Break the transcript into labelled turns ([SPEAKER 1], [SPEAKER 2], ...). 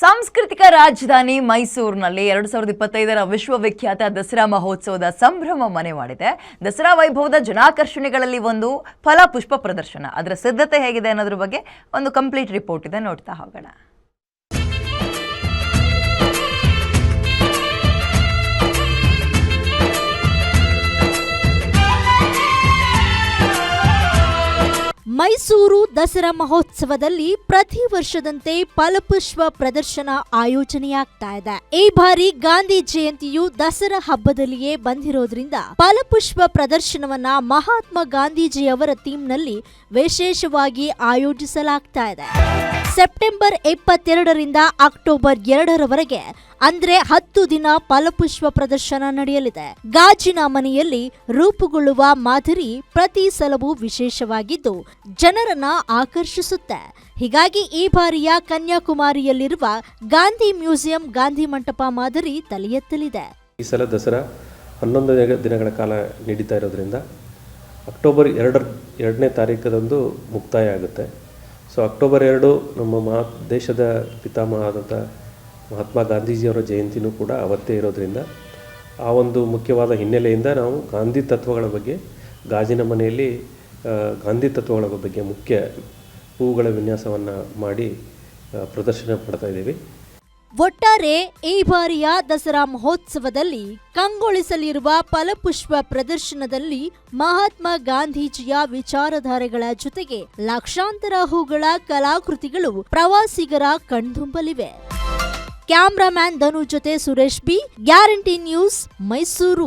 [SPEAKER 1] ಸಾಂಸ್ಕೃತಿಕ ರಾಜಧಾನಿ ಮೈಸೂರಿನಲ್ಲಿ ಎರಡು ಸಾವಿರದ ಇಪ್ಪತ್ತೈದರ ವಿಶ್ವವಿಖ್ಯಾತ ದಸರಾ ಮಹೋತ್ಸವದ ಸಂಭ್ರಮ ಮನೆ ಮಾಡಿದೆ. ದಸರಾ ವೈಭವದ ಜನಾಕರ್ಷಣೆಗಳಲ್ಲಿ ಒಂದು ಫಲ ಪುಷ್ಪ ಪ್ರದರ್ಶನ. ಅದರ ಸಿದ್ಧತೆ ಹೇಗಿದೆ ಅನ್ನೋದ್ರ ಬಗ್ಗೆ ಒಂದು ಕಂಪ್ಲೀಟ್ ರಿಪೋರ್ಟ್ ಇದೆ. ನೋಡ್ತಾ ಹೋಗೋಣ.
[SPEAKER 2] ಮೈಸೂರು ದಸರಾ ಮಹೋತ್ಸವದಲ್ಲಿ ಪ್ರತಿ ವರ್ಷದಂತೆ ಫಲಪುಷ್ಪ ಪ್ರದರ್ಶನ ಆಯೋಜನೆಯಾಗ್ತಾ ಇದೆ. ಈ ಬಾರಿ ಗಾಂಧಿ ಜಯಂತಿಯು ದಸರಾ ಹಬ್ಬದಲ್ಲಿಯೇ ಬಂದಿರೋದ್ರಿಂದ ಫಲಪುಷ್ಪ ಪ್ರದರ್ಶನವನ್ನ ಮಹಾತ್ಮ ಗಾಂಧೀಜಿಯವರ ಥೀಮ್ನಲ್ಲಿ ವಿಶೇಷವಾಗಿ ಆಯೋಜಿಸಲಾಗ್ತಾ ಇದೆ. ಸೆಪ್ಟೆಂಬರ್ ಇಪ್ಪತ್ತೆರಡರಿಂದ ಅಕ್ಟೋಬರ್ ಎರಡರವರೆಗೆ, ಅಂದ್ರೆ ಹತ್ತು ದಿನ ಫಲಪುಷ್ಪ ಪ್ರದರ್ಶನ ನಡೆಯಲಿದೆ. ಗಾಜಿನ ಮನೆಯಲ್ಲಿ ರೂಪುಗೊಳ್ಳುವ ಮಾದರಿ ಪ್ರತಿ ಸಲವೂ ವಿಶೇಷವಾಗಿದ್ದು, ಜನರನ್ನ ಆಕರ್ಷಿಸುತ್ತೆ. ಹೀಗಾಗಿ ಈ ಬಾರಿಯ ಕನ್ಯಾಕುಮಾರಿಯಲ್ಲಿರುವ ಗಾಂಧಿ ಮ್ಯೂಸಿಯಂ ಗಾಂಧಿ ಮಂಟಪ ಮಾದರಿ ತಲೆ ಎತ್ತಲಿದೆ
[SPEAKER 3] ಈ ಸಲ ದಸರಾ ಹನ್ನೊಂದು ದಿನ- ದಿನಗಳ ಕಾಲ ನಡೀತಾ ಇರೋದ್ರಿಂದ ಅಕ್ಟೋಬರ್ ಎರಡರ, ಎರಡನೇ ತಾರೀಕದಂದು ಮುಕ್ತಾಯ ಆಗುತ್ತೆ. ಸೊ ಅಕ್ಟೋಬರ್ ಎರಡು ನಮ್ಮ ಮಹಾ, ದೇಶದ ಪಿತಾಮಹ ಆದಂಥ ಮಹಾತ್ಮ ಗಾಂಧೀಜಿಯವರ ಜಯಂತಿನೂ ಕೂಡ ಅವತ್ತೇ ಇರೋದರಿಂದ ಆ ಒಂದು ಮುಖ್ಯವಾದ ಹಿನ್ನೆಲೆಯಿಂದ ನಾವು ಗಾಂಧಿ ತತ್ವಗಳ ಬಗ್ಗೆ, ಗಾಜಿನ ಮನೆಯಲ್ಲಿ ಗಾಂಧಿ ತತ್ವಗಳ ಬಗ್ಗೆ ಮುಖ್ಯ ಹೂಗಳ ವಿನ್ಯಾಸವನ್ನು ಮಾಡಿ ಪ್ರದರ್ಶನ ಮಾಡ್ತಾ ಇದ್ದೀವಿ.
[SPEAKER 2] ಒಟ್ಟಾರೆ ಈ ಬಾರಿಯ ದಸರಾ ಮಹೋತ್ಸವದಲ್ಲಿ ಕಂಗೊಳಿಸಲಿರುವ ಫಲಪುಷ್ಪ ಪ್ರದರ್ಶನದಲ್ಲಿ ಮಹಾತ್ಮ ಗಾಂಧೀಜಿಯ ವಿಚಾರಧಾರೆಗಳ ಜೊತೆಗೆ ಲಕ್ಷಾಂತರ ಹೂಗಳ ಕಲಾಕೃತಿಗಳು ಪ್ರವಾಸಿಗರ ಕಣ್ತುಂಬಲಿವೆ. ಕ್ಯಾಮ್ರಾಮ್ಯಾನ್ ಧನು ಜೊತೆ Suresh B, guarantee news Mysuru.